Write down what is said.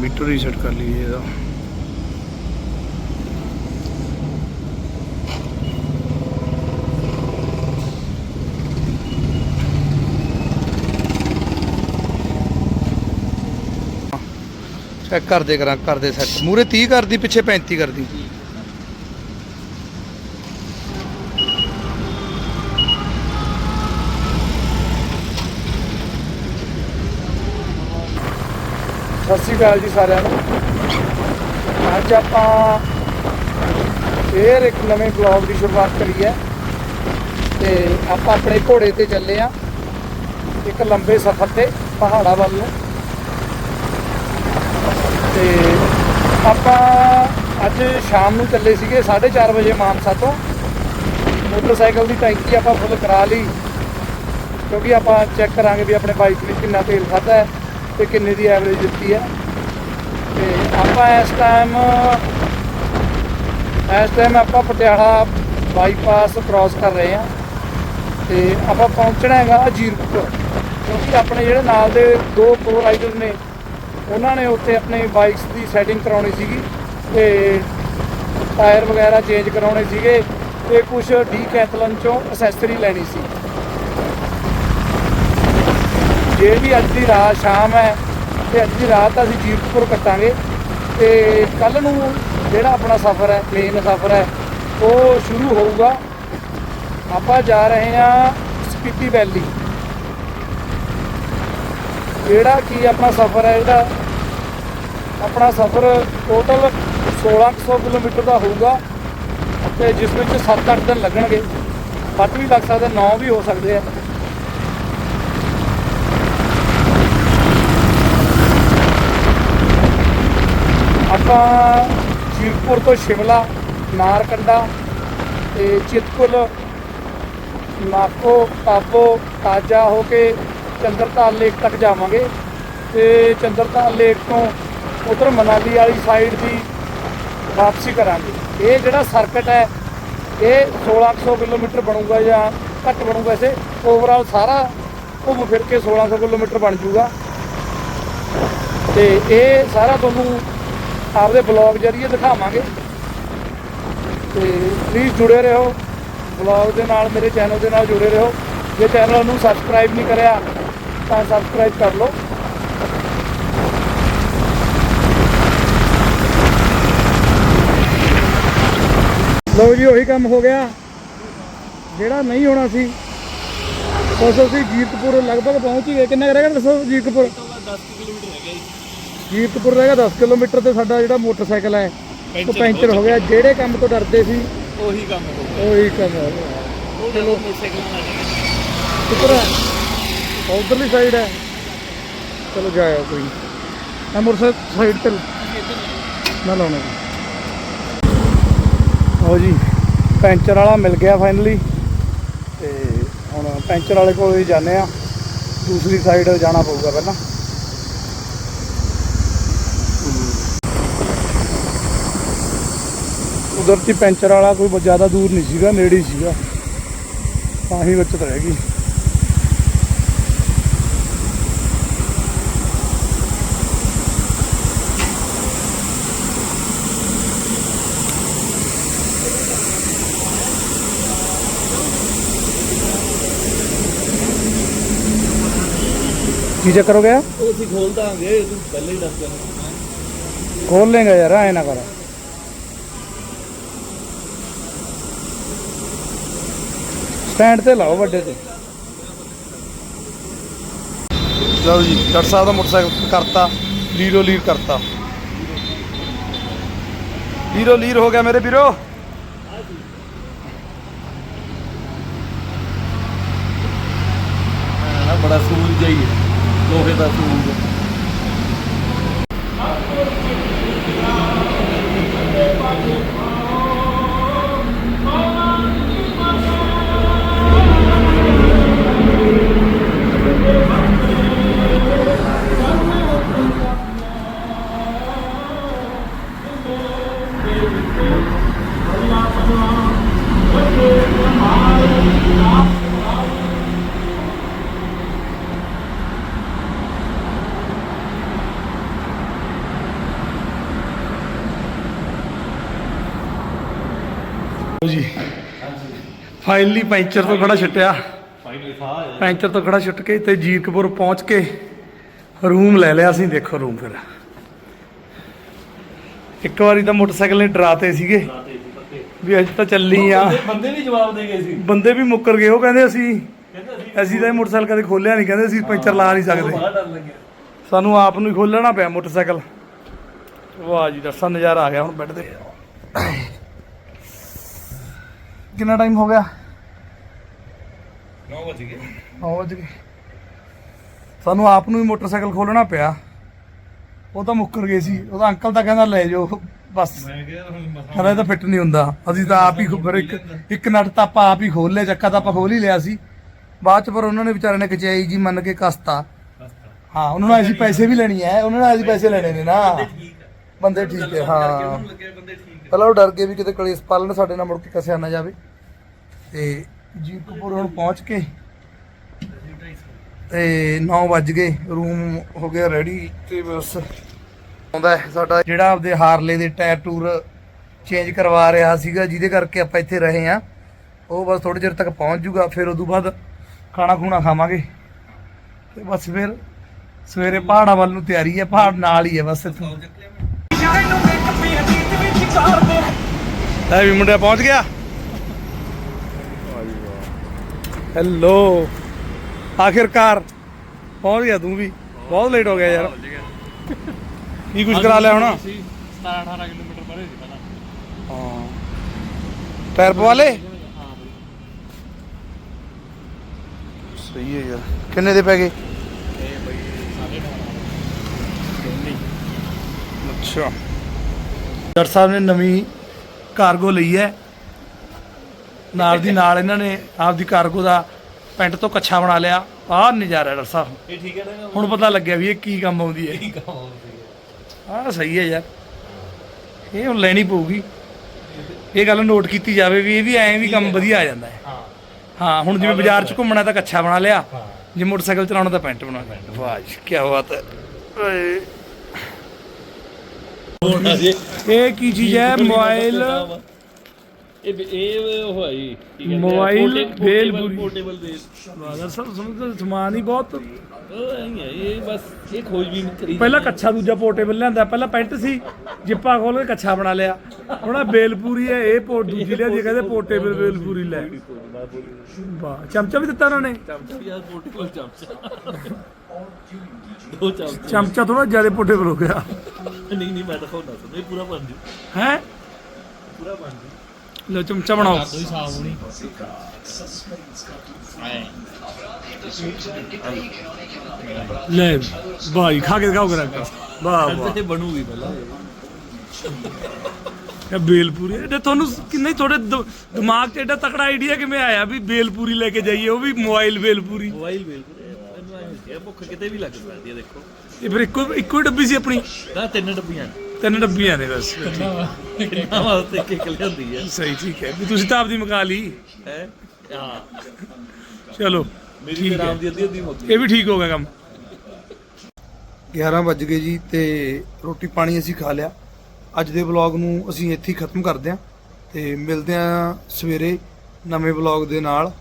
Metre reset ਕਰ ਲਈਏ ਇਹਦਾ। ਚੈੱਕ ਕਰਦੇ ਕਰਾਂ, ਕਰਦੇ ਸੈੱਟ ਮੂਰੇ 30 ਕਰਦੀ, ਪਿੱਛੇ 35 ਕਰਦੀ। ਸਤਿ ਸ਼੍ਰੀ ਅਕਾਲ ਜੀ ਸਾਰਿਆਂ ਨੂੰ। ਅੱਜ ਆਪਾਂ ਫੇਰ ਇੱਕ ਨਵੇਂ ਬਲੌਗ ਦੀ ਸ਼ੁਰੂਆਤ ਕਰੀ ਹੈ ਤੇ ਆਪਾਂ ਆਪਣੇ ਘੋੜੇ ਤੇ ਚੱਲੇ ਆ। ਇੱਕ ਲੰਬੇ ਸਫ਼ਰ ਤੇ, ਪਹਾੜਾਂ ਵੱਲ ਨੂੰ। ਤੇ ਆਪਾਂ ਅੱਜ ਸ਼ਾਮ ਨੂੰ ਚੱਲੇ ਸੀਗੇ 4:30 ਵਜੇ ਮਾਨਸਾ ਤੋਂ। ਮੋਟਰਸਾਈਕਲ ਦੀ ਟੈਂਕੀ ਆਪਾਂ ਫੁੱਲ ਕਰਾ ਲਈ। ਕਿਉਂਕਿ ਆਪਾਂ ਚੈੱਕ ਕਰਾਂਗੇ ਵੀ ਆਪਣੇ ਬਾਈਕ ਵਿੱਚ ਕਿੰਨਾ ਤੇਲ ਖਾਦਾ ਹੈ। ਤੇ ਕਿੰਨੇ ਦੀ ਐਵਰੇਜ ਦਿੱਤੀ ਹੈ ਤੇ ਆਪਾਂ ਇਸ ਟਾਈਮ ਇਸ ਟਾਈਮ ਆਪਾਂ ਪਟਿਆਲਾ ਬਾਈਪਾਸ ਕ੍ਰਾਸ ਕਰ ਰਹੇ ਹਾਂ। ਤੇ ਆਪਾਂ ਪਹੁੰਚਣਾ ਹੈਗਾ ਜੀਰਕਪੁਰ ਕਿਉਂਕਿ ਆਪਣੇ ਜਿਹੜੇ ਨਾਲ ਦੇ ਦੋ ਪ੍ਰੋ ਰਾਈਡਰ ਨੇ, ਉਹਨਾਂ ਨੇ ਉੱਥੇ ਆਪਣੇ ਬਾਈਕਸ ਦੀ ਸੈਟਿੰਗ ਕਰਾਉਣੀ ਸੀਗੀ ਤੇ ਟਾਇਰ ਵਗੈਰਾ ਚੇਂਜ ਕਰਾਉਣੇ ਸੀਗੇ ਤੇ ਕੁਝ ਡੀਕੈਥਲਨ ਚੋਂ ਅਸੈਸਰੀ ਲੈਣੀ ਸੀ। ਜੇ ਵੀ ਅੱਜ ਦੀ ਰਾਤ ਸ਼ਾਮ ਹੈ ਤੇ ਅੱਜ ਦੀ ਰਾਤ ਅਸੀਂ ਜੀਰਕਪੁਰ ਕੱਟਾਂਗੇ ਤੇ ਕੱਲ ਨੂੰ ਜਿਹੜਾ ਆਪਣਾ ਸਫ਼ਰ ਹੈ ਪਲੇਨ ਸਫ਼ਰ ਹੈ, ਉਹ ਸ਼ੁਰੂ ਹੋਊਗਾ। ਆਪਾਂ ਜਾ ਰਹੇ ਹਾਂ ਸਪੀਤੀ ਵੈਲੀ। ਜਿਹੜਾ ਕੀ ਆਪਣਾ ਸਫ਼ਰ ਹੈ, ਜਿਹੜਾ ਆਪਣਾ ਸਫ਼ਰ ਟੋਟਲ 1600 ਕਿਲੋਮੀਟਰ ਦਾ ਹੋਊਗਾ ਤੇ ਜਿਸ ਵਿੱਚ 7-8 ਦਿਨ ਲੱਗਣਗੇ। ਵੱਧ ਵੀ ਲੱਗ ਸਕਦਾ 9 ਵੀ ਹੋ ਸਕਦੇ ਆ। ਆਪਾਂ ਸ਼ਿਵਪੁਰ ਤੋਂ ਸ਼ਿਮਲਾ, ਨਾਰਕੰਡਾ ਤੇ ਚਿਤਕੁਲ ਨਾਕੋ ਤਾਬੋ ਤਾਜਾ ਹੋ ਕੇ ਚੰਦਰਤਾਲ ਲੇਕ ਤੱਕ ਜਾਵਾਂਗੇ ਤੇ ਚੰਦਰਤਾਲ ਲੇਕ ਤੋਂ ਉਧਰ ਮਨਾਲੀ ਵਾਲੀ ਸਾਈਡ ਦੀ ਵਾਪਸੀ ਕਰਾਂਗੇ। ਇਹ ਜਿਹੜਾ ਸਰਕਟ ਹੈ, ਇਹ 1600 ਕਿਲੋਮੀਟਰ ਬਣੂਗਾ ਜਾਂ ਘੱਟ ਬਣੂਗਾ ਇਸੇ ਓਵਰਆਲ ਸਾਰਾ ਘੁੰਮ ਫਿਰ ਕੇ 1600 ਕਿਲੋਮੀਟਰ ਬਣ ਜਾਊਗਾ ਤੇ ਇਹ ਸਾਰਾ ਤੁਹਾਨੂੰ ਆਪਦੇ ਬਲੌਗ ਜਰੀਏ ਦਿਖਾਵਾਂਗੇ। ਤੇ ਪਲੀਜ਼ ਜੁੜੇ ਰਹੋ। ਬਲੌਗ ਦੇ ਨਾਲ, ਮੇਰੇ ਚੈਨਲ ਦੇ ਨਾਲ ਜੁੜੇ ਰਹੋ। ਜੇ ਚੈਨਲ ਨੂੰ ਸਬਸਕ੍ਰਾਈਬ ਨਹੀਂ ਕਰਿਆ, ਤਾਂ ਸਬਸਕ੍ਰਾਈਬ ਕਰ ਲਓ। ਲਓ ਜੀ, ਉਹੀ ਕੰਮ ਹੋ ਗਿਆ। ਜਿਹੜਾ ਨਹੀਂ ਹੋਣਾ ਸੀ ਬਸ ਅਸੀਂ ਜੀਤਪੁਰ ਲਗਭਗ ਪਹੁੰਚ ਹੀ ਗਏ। ਕਿੰਨਾ ਕੁ ਰਹਿ ਗਿਆ ਦੱਸੋ ਜੀਤਪੁਰ 10 ਕਿਲੋਮੀਟਰ ਹੈਗਾ ਜੀ। ਜੀਤਪੁਰ ਰਹਿ ਗਿਆ 10 ਕਿਲੋਮੀਟਰ ਤੇ ਸਾਡਾ ਜਿਹੜਾ ਮੋਟਰਸਾਈਕਲ ਹੈ ਉਹ ਪੈਂਚਰ ਹੋ ਗਿਆ। ਜਿਹੜੇ ਕੰਮ ਤੋਂ ਡਰਦੇ ਸੀ ਉਹੀ ਕੰਮ ਹੋ ਉਹੀ ਕੰਮ ਹੋ ਗਿਆ। ਚਲੋ ਮੋਟਰਸਾਈਕਲ ਨਾਲ ਕਿੱਧਰ ਹੈ। ਉਧਰਲੀ ਸਾਈਡ ਹੈ। ਚਲੋ ਜਾਇਆ ਕੋਈ। ਮੈਂ ਮੋਟਰਸਾਈਕਲ ਸਾਈਡ ਤੇ ਨਾ ਲਾਉਣਾ। ਹੋ ਜੀ ਪੈਂਚਰ ਵਾਲਾ ਮਿਲ ਗਿਆ ਫਾਈਨਲੀ ਤੇ ਹੁਣ ਪੈਂਚਰ ਵਾਲੇ ਕੋਲ ਹੀ ਜਾਂਦੇ ਆ ਦੂਸਰੀ ਸਾਈਡ ਜਾਣਾ ਪਊਗਾ ਪਹਿਲਾਂ। ਉਧਰ ਦੀ ਪੈਂਚਰ ਵਾਲਾ ਕੋਈ ਜ਼ਿਆਦਾ ਦੂਰ ਨਹੀਂ ਸੀਗਾ ਨੇੜੇ ਹੀ ਸੀਗਾ। ਤਾਂ ਹੀ ਬੱਚਤ ਰਹਿ ਗਈ। ਕੀ ਚੱਕਰ ਹੋ ਗਿਆ? ਉਹ ਅਸੀਂ ਖੋਲ ਦਾਂਗੇ ਤੂੰ ਪਹਿਲਾਂ ਹੀ ਦੱਸ ਦੇਣਾ ਖੋਲ ਲੇਗਾ ਯਾਰ ਐ ਨਾ ਕਰ। ਸਟੈਂਡ ਤੇ ਲਾਓ ਵੱਡੇ ਤੇ। ਲਓ ਜੀ ਡਾਕਟਰ ਸਾਹਿਬ ਦਾ ਮੋਟਰਸਾਈਕਲ ਕਰਤਾ ਲੀਰੋ ਲੀਰ ਕਰਤਾ। ਲੀਰੋ ਲੀਰ ਹੋ ਗਿਆ ਮੇਰੇ ਵੀਰੋ। ਬੜਾ ਸੂਲ ਜਾਈ ਲੋਹੇ ਦਾ ਸੂਲ ਜੀ। ਫਾਈਨਲੀ ਪੈਂਚਰ ਤੋਂ ਖੜਾ ਛੱਟਿਆ। ਪੈਂਚਰ ਤੋਂ ਖੜਾ ਛੁੱਟ ਕੇ ਤੇ ਜੀਰਕਪੁਰ ਪਹੁੰਚ ਕੇ ਰੂਮ ਲੈ ਲਿਆ ਅਸੀਂ ਦੇਖੋ ਰੂਮ ਫਿਰ। ਇੱਕ ਵਾਰੀ ਤਾਂ ਮੋਟਰਸਾਈਕਲ ਨੇ ਡਰਾਤੇ ਸੀਗੇ। ਸੀ ਵੀ ਅੱਜ ਤਾਂ ਚੱਲੀ ਆ। ਬੰਦੇ- ਵੀ ਜਵਾਬ ਦੇ ਗਏ ਸੀ। ਬੰਦੇ ਵੀ ਮੁੱਕਰ ਗਏ ਉਹ ਕਹਿੰਦੇ ਅਸੀਂ ਅਸੀਂ ਤਾਂ ਇਹ ਮੋਟਰਸਾਈਕਲ ਕਦੇ ਖੋਲਿਆ ਨਹੀਂ ਕਹਿੰਦੇ ਅਸੀਂ ਪੈਂਚਰ ਲਾ ਨਹੀਂ ਸਕਦੇ। ਸਾਨੂੰ ਆਪ ਨੂੰ ਹੀ ਖੋਲਣਾ ਪਿਆ ਮੋਟਰਸਾਈਕਲ। ਵਾਹ ਜੀ ਦਰਸਾ ਨਜ਼ਾਰਾ ਆ ਗਿਆ ਹੁਣ ਤੇ ਕਿੰਨਾ ਟਾਈਮ ਹੋ ਗਿਆ? 9 ਵਜ ਗਏ। 9 ਵਜੇ ਗਏ। ਸਾਨੂੰ ਆਪ ਨੂੰ ਹੀ ਮੋਟਰਸਾਈਕਲ ਖੋਲਣਾ ਪਿਆ। ਉਹ ਤਾਂ ਮੁੱਕਰ ਗਏ ਸੀ। ਉਹਦਾ ਅੰਕਲ ਤਾਂ ਕਹਿੰਦਾ ਲੈ ਜਾਓ ਬਸ। ਹਲੇ ਤਾਂ ਫਿੱਟ ਨਹੀਂ ਹੁੰਦਾ। ਅਸੀਂ ਤਾਂ ਆਪ ਹੀ ਫਿਰ ਇੱਕ ਇੱਕ ਨਟ ਤਾਂ ਆਪਾਂ ਆਪ ਹੀ ਖੋਲ ਲਿਆ ਚੱਕਾ ਤਾਂ ਆਪਾਂ ਖੋਲ ਹੀ ਲਿਆ ਸੀ। ਬਾਅਦ ਚ ਪਰ ਉਹਨਾਂ ਨੇ ਵਿਚਾਰੇ ਨੇ ਕਚਾਈ ਜੀ ਮੰਨ ਕੇ ਕਸਤਾ। ਹਾਂ ਉਹਨਾਂ ਨੂੰ ਅਸੀਂ ਪੈਸੇ ਵੀ ਲੈਣੀ ਹੈ ਉਹਨਾਂ ਨੇ ਅਸੀਂ ਪੈਸੇ ਲੈਣੇ ਨੇ ਨਾ। ਬੰਦੇ ਠੀਕ ਹੈ। ਹਾਂ ਪਹਿਲਾਂ ਉਹ ਡਰ ਗਏ ਵੀ ਕਿਤੇ ਕਲੇਸ਼ ਪਾਲਣ ਸਾਡੇ ਨਾਲ ਮੁੜ ਕੇ ਕਸਿਆ ਨਾ ਜਾਵੇ। ਤੇ ਜੀਪਪੁਰ ਹੁਣ ਪਹੁੰਚ ਕੇ ਤੇ 9 ਵੱਜ ਗਏ ਰੂਮ ਹੋ ਗਿਆ ਰੈਡੀ ਤੇ ਬਸ ਆਉਂਦਾ ਸਾਡਾ। ਜਿਹੜਾ ਆਪਦੇ ਹਾਰਲੇ ਦੇ ਟਾਇਰ ਟੂਰ ਚੇਂਜ ਕਰਵਾ ਰਿਹਾ ਸੀਗਾ, ਜਿਹਦੇ ਕਰਕੇ ਆਪਾਂ ਇੱਥੇ ਰਹੇ ਆ ਉਹ ਬਸ ਥੋੜੇ ਚਿਰ ਤੱਕ ਪਹੁੰਚ ਜੂਗਾ ਫਿਰ ਉਦੋਂ ਬਾਅਦ ਖਾਣਾ ਖੂਣਾ ਖਾਵਾਂਗੇ। ਤੇ ਬਸ ਫਿਰ ਸਵੇਰੇ ਪਹਾੜਾਂ ਵੱਲ ਨੂੰ ਤਿਆਰੀ ਹੈ, ਪਹਾੜ ਨਾਲ ਹੀ ਹੈ ਬਸ ਇੱਥੋਂ। ਲੈ ਵੀ ਮੁੰਡਾ ਪਹੁੰਚ ਗਿਆ। ਹੈਲੋ ਆਖਿਰਕਾਰ ਪਹੁੰਚ ਗਿਆ ਤੂੰ ਵੀ। ਬਹੁਤ ਲੇਟ ਹੋ ਗਿਆ ਯਾਰ। ਕੀ ਕੁਝ ਕਰਾ ਲਿਆ ਹੁਣ? 17 18 ਕਿਲੋਮੀਟਰ ਪਰੇ ਸੀ ਪਹਿਲਾਂ। ਹਾਂ। ਟਾਇਰ ਪਵਾ ਲੇ ਹਾਂ ਬਈ। ਸਹੀ ਹੈ ਯਾਰ। ਕਿੰਨੇ ਦੇ ਪੈ ਗਏ? ਇਹ ਬਈ ਸਾਰੇ ਦੋਨੇ ਅੱਛਾ। ਡਾਕਟਰ ਸਾਹਿਬ ਨੇ ਨਵੀਂ ਕਾਰਗੋ ਲਈ ਹੈ। ਨਾਲ ਦੀ ਨਾਲ ਇਹਨਾਂ ਨੇ ਆਪਦੀ ਕਾਰਗੋ ਦਾ ਪੈਂਟ ਤੋਂ ਕੱਛਾ ਬਣਾ ਲਿਆ ਆਹ ਨਜ਼ਾਰਾ ਡਾਕਟਰ ਸਾਹਿਬ। ਇਹ ਠੀਕ ਹੈ ਨਾ ਹੁਣ ਪਤਾ ਲੱਗਿਆ ਵੀ ਇਹ ਕੀ ਕੰਮ ਆਉਂਦੀ ਹੈ। ਠੀਕ ਆ ਆਹ ਸਹੀ ਹੈ ਯਾਰ। ਇਹ ਹੁਣ ਲੈਣੀ ਪਊਗੀ। ਇਹ ਗੱਲ ਨੋਟ ਕੀਤੀ ਜਾਵੇ ਵੀ ਇਹ ਵੀ ਐਂ ਵੀ ਕੰਮ ਵਧੀਆ ਆ ਜਾਂਦਾ ਹੈ। ਹਾਂ। ਹਾਂ ਹੁਣ ਜਿਵੇਂ ਬਾਜ਼ਾਰ 'ਚ ਘੁੰਮਣਾ ਤਾਂ ਕੱਛਾ ਬਣਾ ਲਿਆ। ਜੇ ਮੋਟਰਸਾਈਕਲ ਚਲਾਉਣਾ ਤਾਂ ਪੈਂਟ ਬਣਾ ਲਿਆ। ਵਾਹ ਜੀ ਕੀ ਬਾਤ ਹੈ। ਓਏ ਇਹ ਕੀ ਚੀਜ਼ ਹੈ? ਮੋਬਾਈਲ। ਇਹ ਇਹ ਉਹ ਹੈ ਜੀ ਕੀ ਕਹਿੰਦੇ ਆ, ਮੋਬਾਈਲ portable- ਬੇਲ portable- ਪੂਰੀ। portable ਬੇਲ ਬਾਦਰ ਸਾਹਿਬ ਸਮਝ ਸਮਾਨ ਹੀ ਬਹੁਤ ਉਹ ਨਹੀਂ ਹੈ ਇਹ ਬਸ ਇਹ ਖੋਜ ਵੀ ਨਹੀਂ ਕਰੀ ਪਹਿਲਾਂ ਕੱਛਾ ਦੂਜਾ ਪੋਰਟੇਬਲ ਲਿਆਂਦਾ ਪਹਿਲਾਂ ਪੈਂਟ ਸੀ ਜਿੱਪਾ ਖੋਲ ਕੇ ਕੱਛਾ ਬਣਾ ਲਿਆ। ਹੁਣ ਆਹ ਬੇਲਪੂਰੀ ਹੈ ਇਹ ਪੋਰ ਦੂਜੀ ਲਿਆਂਦੀ ਕਹਿੰਦੇ ਪੋਰਟੇਬਲ ਬੇਲਪੂਰੀ ਲੈ। ਵਾਹ ਚਮਚਾ ਵੀ ਦਿੱਤਾ ਉਹਨਾਂ ਨੇ? ਚਮਚਾ ਵੀ ਯਾਰ ਪੋਰਟੇਬਲ ਚਮਚਾ। ਦੋ ਚਮਚੇ। ਚਮਚਾ ਥੋੜਾ ਜ਼ਿਆਦਾ ਪੋਰਟੇਬਲ ਹੋ ਗਿਆ। ਨਹੀਂ ਨਹੀਂ ਮੈਂ ਤਾਂ ਖੋਣਾ ਸੁਣ ਇਹ ਪੂਰਾ ਬਣ ਜੂ। ਹੈ? ਪੂਰਾ ਬਣ ਜੂ। ਬਣਾਓ। ਕੋਈ ਸਾਫ਼ ਹੋਣੀ। ਲੈ ਭਾਈ ਖਾ ਕੇ ਦਿਖਾਓ ਕਰਾ ਵਾਹ ਵਾਹ। ਇਹ ਬਣੂਗੀ ਪਹਿਲਾਂ। ਇਹ ਬੇਲਪੂਰੀ ਇਹ ਤੁਹਾਨੂੰ ਕਿੰਨੇ ਤੁਹਾਡੇ ਦ- ਦਿਮਾਗ 'ਚ ਐਡਾ ਤਕੜਾ ਆਈਡੀਆ ਕਿਵੇਂ ਆਇਆ ਵੀ ਬੇਲਪੂਰੀ ਲੈ ਕੇ ਜਾਈਏ ਉਹ ਵੀ ਮੋਬਾਈਲ ਬੇਲਪੂਰੀ? ਮੋਬਾਈਲ ਬਿਲ ਇਹਨੂੰ ਐਂ ਕਿਹਾ ਭੁੱਖ ਕਿਤੇ ਵੀ ਲੱਗ ਸਕਦੀ ਹੈ ਦੇਖੋ। ਇਹ ਫਿਰ ਇੱਕੋ ਇੱਕੋ ਹੀ ਡੱਬੀ ਸੀ ਆਪਣੀ? ਨਾ ਤਿੰਨ ਡੱਬੀਆਂ ਤਿੰਨ ਡੱਬੀਆਂ ਨੇ ਬਸ। ਕਿੰਨਾ ਵਾਸਤੇ ਇੱਕ ਇੱਕ ਲਿਆਂਦੀ ਹੈ ਸਹੀ ਠੀਕ ਹੈ। ਵੀ ਤੁਸੀਂ ਤਾਂ ਆਪਦੀ ਮਕਾ ਲਈ। ਹੈ? ਹਾਂ। ਚਲੋ ਮੇਰੀ ਤੇ। ਰਾਮ ਦੀ ਅੱਧੀ ਅੱਧੀ ਮੁੱਕ ਇਹ ਵੀ ਠੀਕ ਹੋ ਗਿਆ ਕੰਮ। 11 ਵੱਜ ਗਏ ਜੀ ਤੇ ਰੋਟੀ ਪਾਣੀ ਅਸੀਂ ਖਾ ਲਿਆ। ਅੱਜ ਦੇ ਵਲੌਗ ਨੂੰ ਅਸੀਂ ਇੱਥੇ ਹੀ ਖਤਮ ਕਰਦੇ ਹਾਂ ਤੇ ਮਿਲਦੇ ਹਾਂ ਸਵੇਰੇ ਨਵੇਂ ਵਲੌਗ ਦੇ ਨਾਲ।